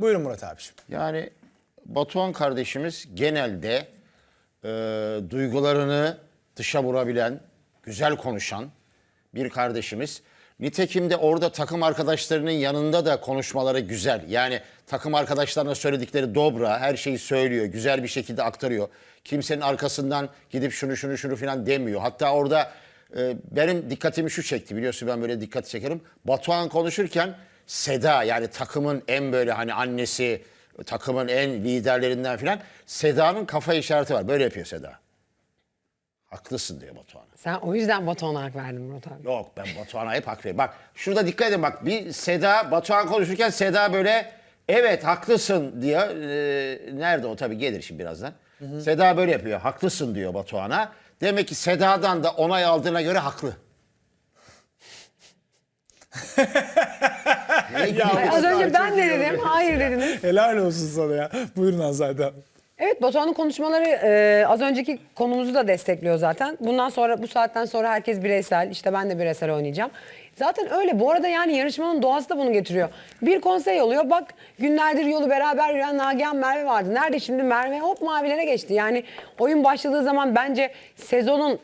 Buyurun Murat abiciğim. Yani Batuhan kardeşimiz genelde e, duygularını dışa vurabilen, güzel konuşan bir kardeşimiz. Nitekim de orada takım arkadaşlarının yanında da konuşmaları güzel. Yani takım arkadaşlarına söyledikleri dobra, her şeyi söylüyor, güzel bir şekilde aktarıyor. Kimsenin arkasından gidip şunu şunu şunu falan demiyor. Hatta orada e, benim dikkatimi şu çekti biliyorsun ben böyle dikkat çekerim. Batuhan konuşurken Seda yani takımın en böyle hani annesi, takımın en liderlerinden falan Seda'nın kafa işareti var. Böyle yapıyor Seda. Haklısın diyor Batuhan'a. Sen o yüzden Batuhan'a hak verdin Murat abi. Yok ben Batuhan'a hep hak veriyorum. Bak şurada dikkat edin bak bir Seda Batuhan konuşurken Seda böyle evet haklısın diyor. Ee, nerede o tabii gelir şimdi birazdan. Seda böyle yapıyor. Haklısın diyor Batuhan'a. Demek ki Seda'dan da onay aldığına göre haklı. Gülüyorsun? az önce ben de dedim, hayır dediniz. Helal olsun sana ya. Buyurun Azade. Evet Batuhan'ın konuşmaları e, az önceki konumuzu da destekliyor zaten. Bundan sonra bu saatten sonra herkes bireysel. işte ben de bireysel oynayacağım. Zaten öyle. Bu arada yani yarışmanın doğası da bunu getiriyor. Bir konsey oluyor. Bak günlerdir yolu beraber yürüyen Nagihan Merve vardı. Nerede şimdi Merve? Hop mavilere geçti. Yani oyun başladığı zaman bence sezonun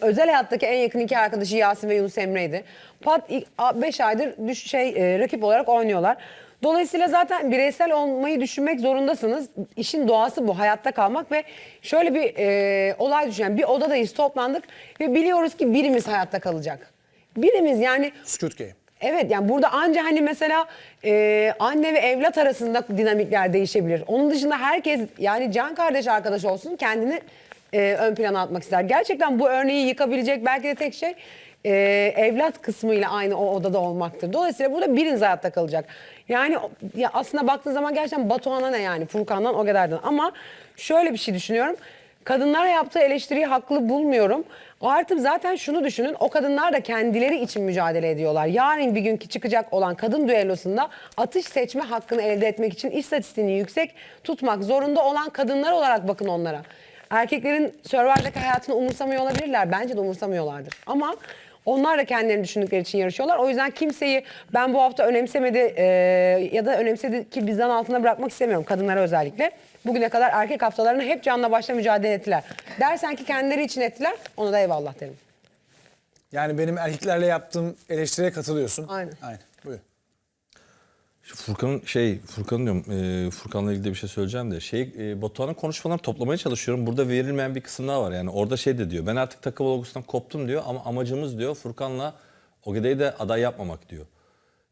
özel hayattaki en yakın iki arkadaşı Yasin ve Yunus Emre'ydi. Pat 5 aydır düş, şey e, rakip olarak oynuyorlar. Dolayısıyla zaten bireysel olmayı düşünmek zorundasınız. İşin doğası bu, hayatta kalmak ve şöyle bir e, olay düşün. Yani bir odadayız, toplandık ve biliyoruz ki birimiz hayatta kalacak. Birimiz yani Squid Game. Evet yani burada anca hani mesela e, anne ve evlat arasında dinamikler değişebilir. Onun dışında herkes yani can kardeş arkadaş olsun kendini e, ön plana atmak ister. Gerçekten bu örneği yıkabilecek belki de tek şey e, evlat kısmıyla aynı o odada olmaktır. Dolayısıyla burada biriniz hayatta kalacak. Yani ya aslında baktığın zaman gerçekten Batuhan'a ne yani Furkan'dan o kadardan. Ama şöyle bir şey düşünüyorum. Kadınlara yaptığı eleştiriyi haklı bulmuyorum. Artık zaten şunu düşünün o kadınlar da kendileri için mücadele ediyorlar. Yarın bir günkü çıkacak olan kadın düellosunda atış seçme hakkını elde etmek için istatistiğini yüksek tutmak zorunda olan kadınlar olarak bakın onlara. Erkeklerin Survivor'daki hayatını umursamıyor olabilirler. Bence de umursamıyorlardır. Ama onlar da kendilerini düşündükleri için yarışıyorlar. O yüzden kimseyi ben bu hafta önemsemedi e, ya da önemsedi ki bizden altına bırakmak istemiyorum kadınlara özellikle. Bugüne kadar erkek haftalarını hep canla başla mücadele ettiler. Dersen ki kendileri için ettiler ona da eyvallah derim. Yani benim erkeklerle yaptığım eleştiriye katılıyorsun. Aynen. Aynen. Furkan'ın şey Furkan diyorum e, Furkan'la ilgili de bir şey söyleyeceğim de şey e, Batuhan'ın konuşmalarını toplamaya çalışıyorum. Burada verilmeyen bir kısım daha var. Yani orada şey de diyor. Ben artık takım olgusundan koptum diyor ama amacımız diyor Furkan'la Ogeday'ı da aday yapmamak diyor.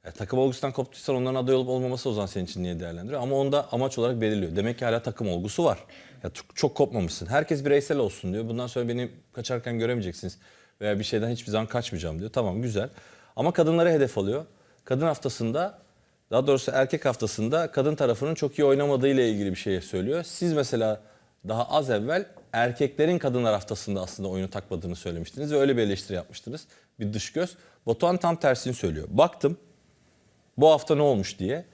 Yani takım olgusundan koptuysan onların aday olup olmaması o zaman senin için niye değerlendiriyor? Ama onda amaç olarak belirliyor. Demek ki hala takım olgusu var. Ya çok kopmamışsın. Herkes bireysel olsun diyor. Bundan sonra beni kaçarken göremeyeceksiniz. Veya bir şeyden hiçbir zaman kaçmayacağım diyor. Tamam güzel. Ama kadınlara hedef alıyor. Kadın haftasında daha doğrusu erkek haftasında kadın tarafının çok iyi oynamadığı ile ilgili bir şey söylüyor. Siz mesela daha az evvel erkeklerin kadınlar haftasında aslında oyunu takmadığını söylemiştiniz ve öyle bir eleştiri yapmıştınız. Bir dış göz. Batuhan tam tersini söylüyor. Baktım bu hafta ne olmuş diye.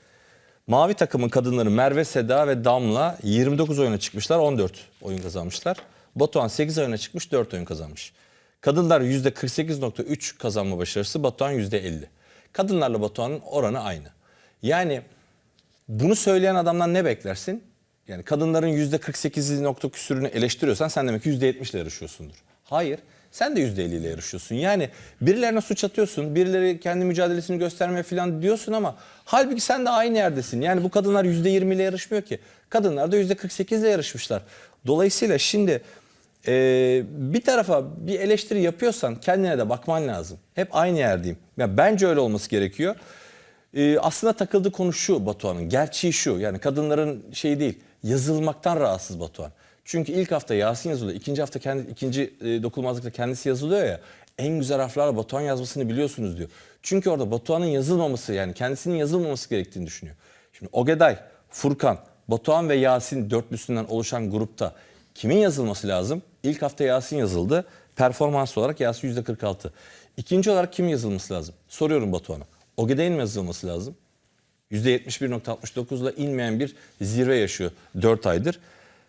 Mavi takımın kadınları Merve Seda ve Damla 29 oyuna çıkmışlar 14 oyun kazanmışlar. Batuhan 8 oyuna çıkmış 4 oyun kazanmış. Kadınlar %48.3 kazanma başarısı Batuhan %50. Kadınlarla Batuhan'ın oranı aynı. Yani bunu söyleyen adamdan ne beklersin? Yani kadınların %48'i nokta küsürünü eleştiriyorsan sen demek ki %70 ile yarışıyorsundur. Hayır. Sen de %50 ile yarışıyorsun. Yani birilerine suç atıyorsun, birileri kendi mücadelesini göstermeye falan diyorsun ama halbuki sen de aynı yerdesin. Yani bu kadınlar %20 ile yarışmıyor ki. Kadınlar da %48 ile yarışmışlar. Dolayısıyla şimdi e, bir tarafa bir eleştiri yapıyorsan kendine de bakman lazım. Hep aynı yerdeyim. Ya bence öyle olması gerekiyor. Ee, aslında takıldığı konu şu Batuhan'ın. Gerçeği şu. Yani kadınların şey değil. Yazılmaktan rahatsız Batuhan. Çünkü ilk hafta Yasin yazılıyor. ikinci hafta kendi ikinci e, dokunulmazlıkta kendisi yazılıyor ya. En güzel harflerle Batuhan yazmasını biliyorsunuz diyor. Çünkü orada Batuhan'ın yazılmaması yani kendisinin yazılmaması gerektiğini düşünüyor. Şimdi Ogeday, Furkan, Batuhan ve Yasin dörtlüsünden oluşan grupta kimin yazılması lazım? İlk hafta Yasin yazıldı. Performans olarak Yasin %46. İkinci olarak kim yazılması lazım? Soruyorum Batuhan'a. Ogeday'ın mı yazılması lazım? %71.69 ile inmeyen bir zirve yaşıyor 4 aydır.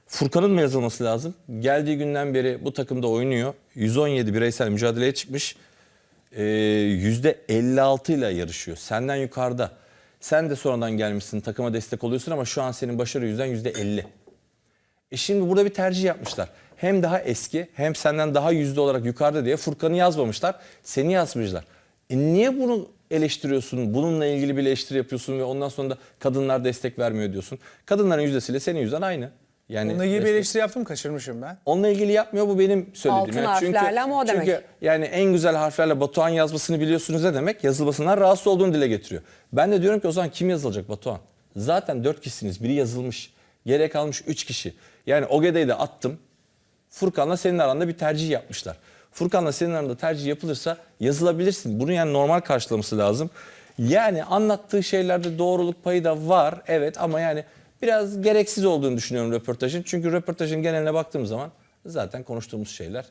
Furkan'ın mı yazılması lazım? Geldiği günden beri bu takımda oynuyor. 117 bireysel mücadeleye çıkmış. Ee, %56 ile yarışıyor. Senden yukarıda. Sen de sonradan gelmişsin takıma destek oluyorsun ama şu an senin başarı yüzden yüzde 50. E şimdi burada bir tercih yapmışlar. Hem daha eski hem senden daha yüzde olarak yukarıda diye Furkan'ı yazmamışlar. Seni yazmışlar. E niye bunu eleştiriyorsun? Bununla ilgili bir eleştiri yapıyorsun ve ondan sonra da kadınlar destek vermiyor diyorsun. Kadınların yüzdesiyle senin yüzden aynı. Yani Onunla ilgili bir eleştiri yaptım kaçırmışım ben. Onunla ilgili yapmıyor bu benim söylediğim. Altın çünkü, harflerle ama o demek. Çünkü yani en güzel harflerle Batuhan yazmasını biliyorsunuz ne demek? Yazılmasından rahatsız olduğunu dile getiriyor. Ben de diyorum ki o zaman kim yazılacak Batuhan? Zaten dört kişisiniz. Biri yazılmış. Geriye kalmış üç kişi. Yani Ogede'yi de attım. Furkan'la senin aranda bir tercih yapmışlar. Furkan'la senin aranda tercih yapılırsa yazılabilirsin. Bunu yani normal karşılaması lazım. Yani anlattığı şeylerde doğruluk payı da var. Evet ama yani biraz gereksiz olduğunu düşünüyorum röportajın. Çünkü röportajın geneline baktığım zaman zaten konuştuğumuz şeyler.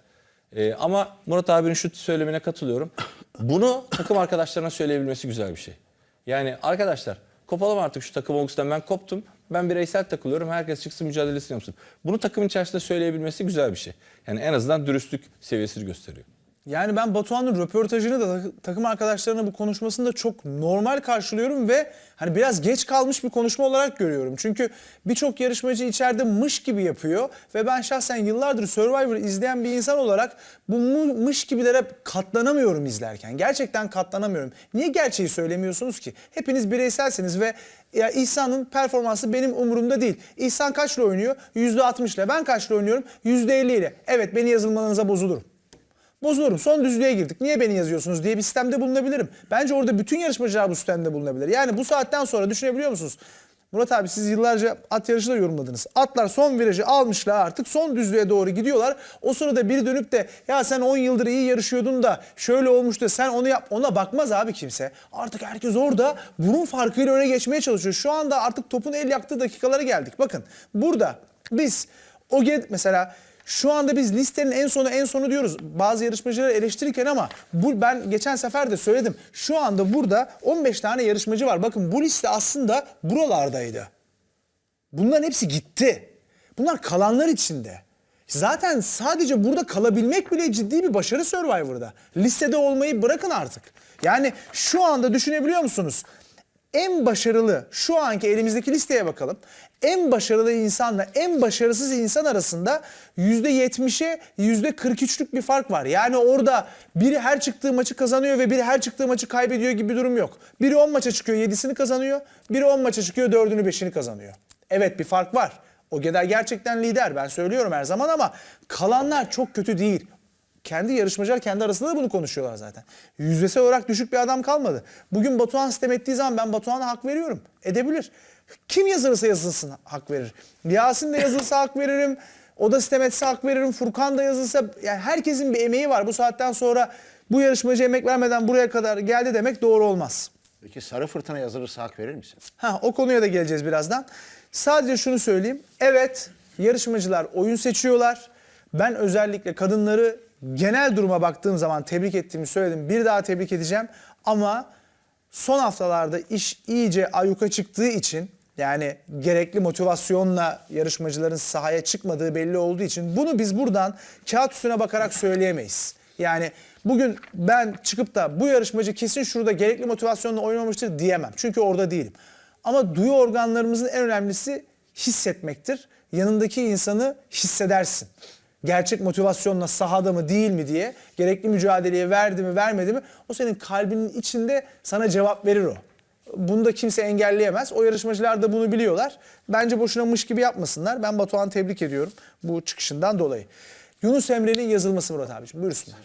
Ee, ama Murat abinin şu söylemine katılıyorum. Bunu takım arkadaşlarına söyleyebilmesi güzel bir şey. Yani arkadaşlar kopalım artık şu takım olgusından ben koptum. Ben bireysel takılıyorum. Herkes çıksın mücadelesini yapsın. Bunu takımın içerisinde söyleyebilmesi güzel bir şey. Yani en azından dürüstlük seviyesini gösteriyor. Yani ben Batuhan'ın röportajını da tak- takım arkadaşlarına bu konuşmasını da çok normal karşılıyorum ve hani biraz geç kalmış bir konuşma olarak görüyorum. Çünkü birçok yarışmacı içeride mış gibi yapıyor ve ben şahsen yıllardır Survivor izleyen bir insan olarak bu mış gibilere katlanamıyorum izlerken. Gerçekten katlanamıyorum. Niye gerçeği söylemiyorsunuz ki? Hepiniz bireyselsiniz ve ya İhsan'ın performansı benim umurumda değil. İhsan kaçla oynuyor? %60 ile. Ben kaçla oynuyorum? %50 ile. Evet beni yazılmanıza bozulurum. Bozulurum. Son düzlüğe girdik. Niye beni yazıyorsunuz diye bir sistemde bulunabilirim. Bence orada bütün yarışmacılar bu sistemde bulunabilir. Yani bu saatten sonra düşünebiliyor musunuz? Murat abi siz yıllarca at yarışı da yorumladınız. Atlar son virajı almışlar artık son düzlüğe doğru gidiyorlar. O sırada biri dönüp de ya sen 10 yıldır iyi yarışıyordun da şöyle olmuştu sen onu yap. Ona bakmaz abi kimse. Artık herkes orada burun farkıyla öne geçmeye çalışıyor. Şu anda artık topun el yaktığı dakikalara geldik. Bakın burada biz o mesela şu anda biz listenin en sonu en sonu diyoruz. Bazı yarışmacıları eleştirirken ama bu ben geçen sefer de söyledim. Şu anda burada 15 tane yarışmacı var. Bakın bu liste aslında buralardaydı. Bunların hepsi gitti. Bunlar kalanlar içinde. Zaten sadece burada kalabilmek bile ciddi bir başarı Survivor'da. Listede olmayı bırakın artık. Yani şu anda düşünebiliyor musunuz? En başarılı şu anki elimizdeki listeye bakalım. En başarılı insanla en başarısız insan arasında %70'e %43'lük bir fark var. Yani orada biri her çıktığı maçı kazanıyor ve biri her çıktığı maçı kaybediyor gibi bir durum yok. Biri 10 maça çıkıyor 7'sini kazanıyor. Biri 10 maça çıkıyor 4'ünü 5'ini kazanıyor. Evet bir fark var. O Geder gerçekten lider ben söylüyorum her zaman ama kalanlar çok kötü değil. Kendi yarışmacılar kendi arasında da bunu konuşuyorlar zaten. Yüzdesel olarak düşük bir adam kalmadı. Bugün Batuhan sistem ettiği zaman ben Batuhan'a hak veriyorum. Edebilir. Kim yazılırsa yazılsın hak verir. Yasin de yazılsa hak veririm. O da sistem etse hak veririm. Furkan da yazılsa yani herkesin bir emeği var. Bu saatten sonra bu yarışmacı emek vermeden buraya kadar geldi demek doğru olmaz. Peki Sarı Fırtına yazılırsa hak verir misin? Ha, o konuya da geleceğiz birazdan. Sadece şunu söyleyeyim. Evet yarışmacılar oyun seçiyorlar. Ben özellikle kadınları genel duruma baktığım zaman tebrik ettiğimi söyledim. Bir daha tebrik edeceğim. Ama son haftalarda iş iyice ayyuka çıktığı için yani gerekli motivasyonla yarışmacıların sahaya çıkmadığı belli olduğu için bunu biz buradan kağıt üstüne bakarak söyleyemeyiz. Yani bugün ben çıkıp da bu yarışmacı kesin şurada gerekli motivasyonla oynamamıştır diyemem. Çünkü orada değilim. Ama duyu organlarımızın en önemlisi hissetmektir. Yanındaki insanı hissedersin gerçek motivasyonla sahada mı değil mi diye gerekli mücadeleyi verdi mi vermedi mi o senin kalbinin içinde sana cevap verir o. Bunu da kimse engelleyemez. O yarışmacılar da bunu biliyorlar. Bence boşuna mış gibi yapmasınlar. Ben Batuhan tebrik ediyorum bu çıkışından dolayı. Yunus Emre'nin yazılması Murat abiciğim. Buyursunlar.